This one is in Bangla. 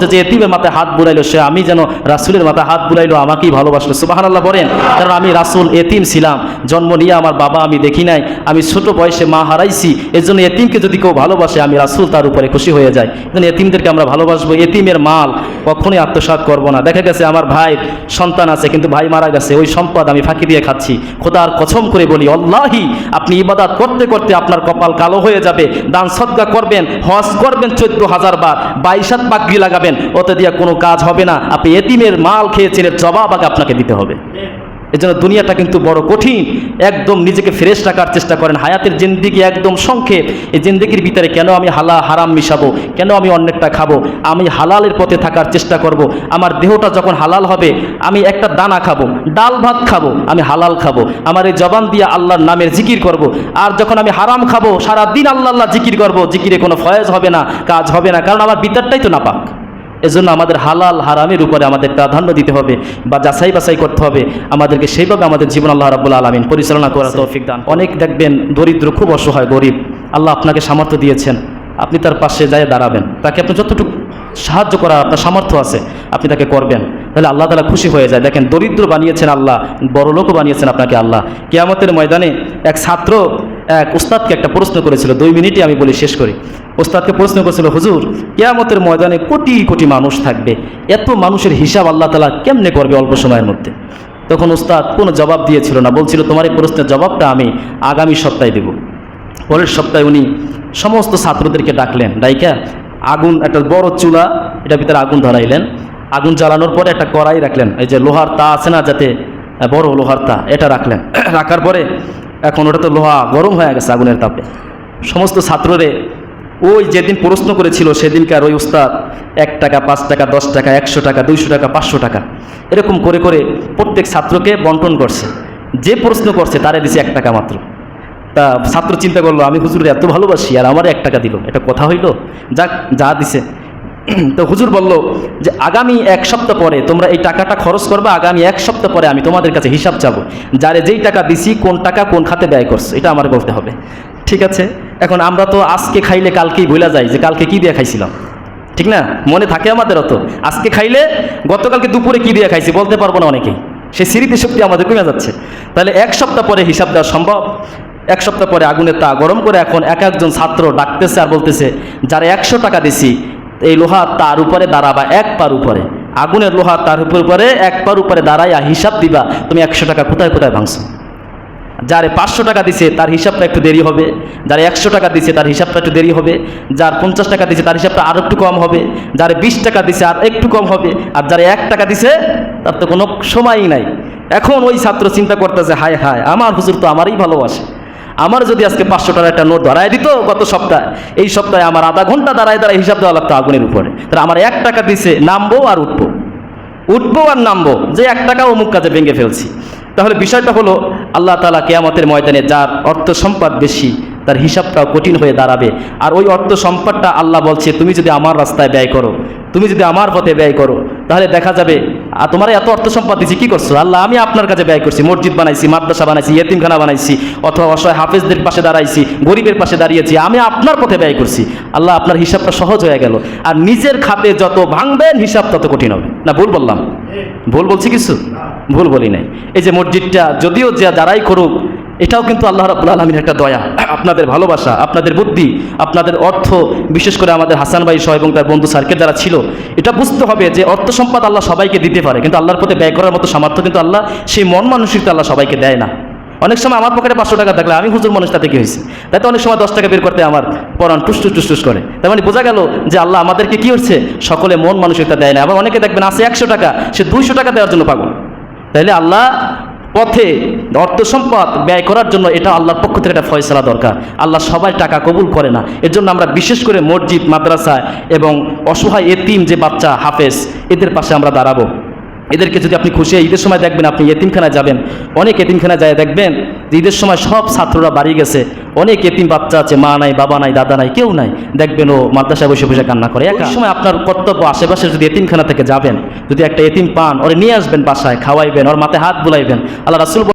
যে এতিমের মাথায় হাত বুলাইলো সে, আমি যেন রাসুলের মাথায় হাত বুলাইলো, আমাকেই ভালোবাসলো। সুবাহান আল্লাহ বলেন, কারণ আমি রাসুল, এতিম ছিলাম। জন্ম নিয়ে আমার বাবা আমি দেখি নাই। আমি ছোট বয়সে মা হারাইছি। এর এতিমকে যদি কেউ ভালোবাসে, আমি রাসুল তার উপরে খুশি হয়ে যাই। জন্য এতিমদেরকে আমরা ভালোবাসবো। এতিমের মাল কখনোই আত্মসাৎ করব না। দেখা গেছে আমার সন্তান আছে, কিন্তু ভাই মারা গেছে। ওই সম্পদ আমি ফাঁকি দিয়ে খাচ্ছি। খোদার কসম করে বলি অল্লাহি আপনি ইবাদাত করতে করতে আপনার কপাল কালো হয়ে যাবে। দান সদ্গা করবেন, হজ করবেন চোদ্দ হাজার বার। বাইশাত পাগড়ি লাগাবেন। ওতে দিয়ে কোনো কাজ হবে না। আপনি এতিমের মাল খেয়েছেন জবাব আগে আপনাকে দিতে হবে। এজন্য দুনিয়াটা কিন্তু বড় কঠিন। একদম নিজেকে ফ্রেশ রাখার চেষ্টা করেন। হায়াতের জিন্দিগি একদম সংক্ষেপ। এই জিন্দিগির ভিতরে কেন আমি হালা হারাম মিশাবো? কেন আমি অন্যেরটা খাব? আমি হালালের পথে থাকার চেষ্টা করব। আমার দেহটা যখন হালাল হবে, আমি একটা দানা খাব, ডাল ভাত খাব, আমি হালাল খাব। আমার এই জবান দিয়ে আল্লাহর নামের জিকির করব। আর যখন আমি হারাম খাব সারা দিন আল্লাহ আল্লাহ জিকির করব। জিকিরে কোনো ফয়েজ হবে না, কাজ হবে না। কারণ আমার বিদ্যারটাই তো নাপাক। এজন্য আমাদের হালাল হারামের উপরে আমাদের প্রাধান্য দিতে হবে বা যাচাই বাছাই করতে হবে। আমাদেরকে সেইভাবে আমাদের জীবন আল্লাহ রাবুল আলমিন পরিচালনা করার তৌফিক দান। অনেক দেখবেন দরিদ্র খুব অসহায় গরিব। আল্লাহ আপনাকে সামর্থ্য দিয়েছেন। আপনি তার পাশে যায় দাঁড়াবেন। তাকে আপনি যতটুকু সাহায্য করার আপনার সামর্থ্য আছে আপনি তাকে করবেন। তাহলে আল্লাহ তালা খুশি হয়ে যায়। দেখেন দরিদ্র বানিয়েছেন আল্লাহ বড় লোকও বানিয়েছেন আপনাকে আল্লাহ। কেয়ামতের ময়দানে এক ছাত্র এক উস্তাদকে একটা প্রশ্ন করেছিল, দুই মিনিটে আমি বলি শেষ করি। উস্তাদকে প্রশ্ন করেছিল, হুজুর, কেয়ামতের ময়দানে কোটি কোটি মানুষ থাকবে, এত মানুষের হিসাব আল্লাহ তালা কেমনে করবে অল্প সময়ের মধ্যে? তখন উস্তাদ কোনো জবাব দিয়েছিল না, বলছিল, তোমার এই প্রশ্নের জবাবটা আমি আগামী সপ্তাহে দেব। পরের সপ্তাহে উনি সমস্ত ছাত্রদেরকে ডাকলেন, ডাইকা, আগুন, একটা বড় চুলা, এটার ভিতরে আগুন ধরাইলেন। আগুন জ্বালানোর পরে একটা কড়াই রাখলেন, এই যে লোহার তা আছে না যাতে বড় লোহার তা, এটা রাখলেন। রাখার পরে এখন ওটা তো লোহা গরম হয়ে গেছে আগুনের তাপে। সমস্ত ছাত্ররে ওই যেদিন প্রশ্ন করেছিল সেদিনকার ওই উস্তাদ এক টাকা, পাঁচ টাকা, দশ টাকা, একশো টাকা, দুইশো টাকা, পাঁচশো টাকা, এরকম করে করে প্রত্যেক ছাত্রকে বন্টন করছে। যে প্রশ্ন করছে তারে দিছে এক টাকা মাত্র। তা ছাত্র চিন্তা করল, আমি হুজুরের এত ভালোবাসি আর আমার এক টাকা দিল। এটা কথা হইল? যাক, যা দিছে। তো হুজুর বলল যে আগামী এক সপ্তাহ পরে তোমরা এই টাকাটা খরচ করবে, আগামী এক সপ্তাহ পরে আমি তোমাদের কাছে হিসাব চাবো। যারে যেই টাকা দিছি কোন টাকা কোন খাতে ব্যয় করছে, এটা আমার বলতে হবে। ঠিক আছে? এখন আমরা তো আজকে খাইলে কালকেই ভুলা যাই যে কালকে কি দিয়ে খাইছিলাম। ঠিক না? মনে থাকে আমাদের অত। আজকে খাইলে গতকালকে দুপুরে কি দিয়ে খাইছি বলতে পারব না অনেকেই। সেই স্মৃতি শক্তি আমাদের কমে যাচ্ছে। তাহলে এক সপ্তাহ পরে হিসাব দেওয়া সম্ভব? এক সপ্তাহ পরে আগুনের তা গরম করে এখন এক একজন ছাত্র ডাকতেছে আর বলতেছে, যারা একশো টাকা দিছি এই লোহা তার উপরে দাঁড়াবা, এক পার উপরে। আগুনের লোহা তার উপর উপরে এক পার উপরে দাঁড়াইয়া হিসাব দিবা, তুমি একশো টাকা কোথায় কোথায় ভাঙছো। যারে পাঁচশো টাকা দিছে, তার হিসাবটা একটু দেরি হবে। যার একশো টাকা দিছে, তার হিসাবটা একটু দেরি হবে। যার পঞ্চাশ টাকা দিছে, তার হিসাবটা আরও একটু কম হবে। যার বিশ টাকা দিছে, আর একটু কম হবে। আর যারা এক টাকা দিছে, তার তো কোনো সময়ই নাই। এখন ওই ছাত্র চিন্তা করতেছে, হায় হায়, আমার হুজুর তো আমারই ভালোবাসে। আমার যদি আজকে পাঁচশো টাকার একটা নোট ধরায় দিত গত সপ্তাহে, এই সপ্তাহে আমার আধা ঘণ্টা দাঁড়ায় দাঁড়ায় হিসাব দেওয়া লাগতো আগুনের উপরে। তাহলে আমার এক টাকা দিছে, নামবো আর উঠবো। উঠবো আর নামবো, যে এক টাকা অমুক কাজে ভেঙে ফেলছি। তাহলে বিষয়টা হলো, আল্লাহ তালা কেয়ামতের ময়দানে যার অর্থ সম্পদ বেশি, তার হিসাবটাও কঠিন হয়ে দাঁড়াবে। আর ওই অর্থ সম্পদটা আল্লাহ বলছে, তুমি যদি আমার রাস্তায় ব্যয় করো, তুমি যদি আমার পথে ব্যয় করো, তাহলে দেখা যাবে আর তোমার এত অর্থ সম্পদ দিচ্ছি কী করছ? আল্লাহ, আমি আপনার কাছে ব্যয় করছি, মসজিদ বানাইছি, মাদ্রাসা বানাইছি ইয়েতিমখানা বানাইছি, অথবা অসহায় হাফেজদের পাশে দাঁড়াইছি, গরিবের পাশে দাঁড়িয়েছি, আমি আপনার পথে ব্যয় করছি। আল্লাহ, আপনার হিসাবটা সহজ হয়ে গেল। আর নিজের খাতে যত ভাঙবেন, হিসাব তত কঠিন হবে। না, ভুল বললাম? ভুল বলছি কিছু? ভুল বলি নাই। এই যে মসজিদটা, যদিও যা যারাই করুক এটাও কিন্তু আল্লাহ রাবুল আলমীর একটা দয়া। আপনাদের ভালোবাসা, আপনাদের বুদ্ধি, আপনাদের অর্থ, বিশেষ করে আমাদের হাসান ভাই সহ এবং তার বন্ধু সার্কেল যারা ছিল, এটা বুঝতে হবে যে অর্থ সম্পদ আল্লাহ সবাইকে দিতে পারে, কিন্তু আল্লাহর পথে ব্যয় করার মতো সামর্থ্য কিন্তু আল্লাহ সেই মন মানসিকতা আল্লাহ সবাইকে দেয় না। অনেক সময় আমার পকেটে পাঁচশো টাকা থাকলে আমি হুজুর মানুষ তাতে কি হয়েছে? তাই তো অনেক সময় দশ টাকা বের করতে আমার পরাণ টুসটুস টুসটুস করে। তার মানে বোঝা গেল যে আল্লাহ আমাদেরকে কি হচ্ছে সকলে মন মানসিকতা দেয় না। আবার অনেকে দেখবেন আছে একশো টাকা, সে দুইশো টাকা দেওয়ার জন্য পাগল। তাইলে আল্লাহ পথে অর্থ সম্পদ ব্যয় করার জন্য এটা আল্লাহর পক্ষ থেকে একটা ফয়সলা দরকার। আল্লাহ সবাই টাকা কবুল করে না। এর জন্য আমরা বিশেষ করে মসজিদ, মাদ্রাসা এবং অসহায় এতিম যে বাচ্চা, হাফেজ, এদের পাশে আমরা দাঁড়াবো। এদেরকে যদি আপনি খুশি ঈদের সময় দেখবেন আপনি এতিমখানায় যাবেন অনেক এতিমখানায় যায় দেখবেন যে ঈদের সময় সব ছাত্ররা বাড়ি গেছে অনেক এতিম বাচ্চা আছে মা নাই বাবা নাই দাদা নাই কেউ নাই দেখবেন ও মাদ্রাসায় বসে বসে কান্না করে। এক সময় আপনার কর্তব্য আশেপাশে যদি এতিমখানা থেকে যাবেন যদি একটা এতিম পান ওরে নিয়ে আসবেন বাসায় খাওয়াইবেন ওর মাথায় হাত বুলাইবেন আল্লাহ রাসুল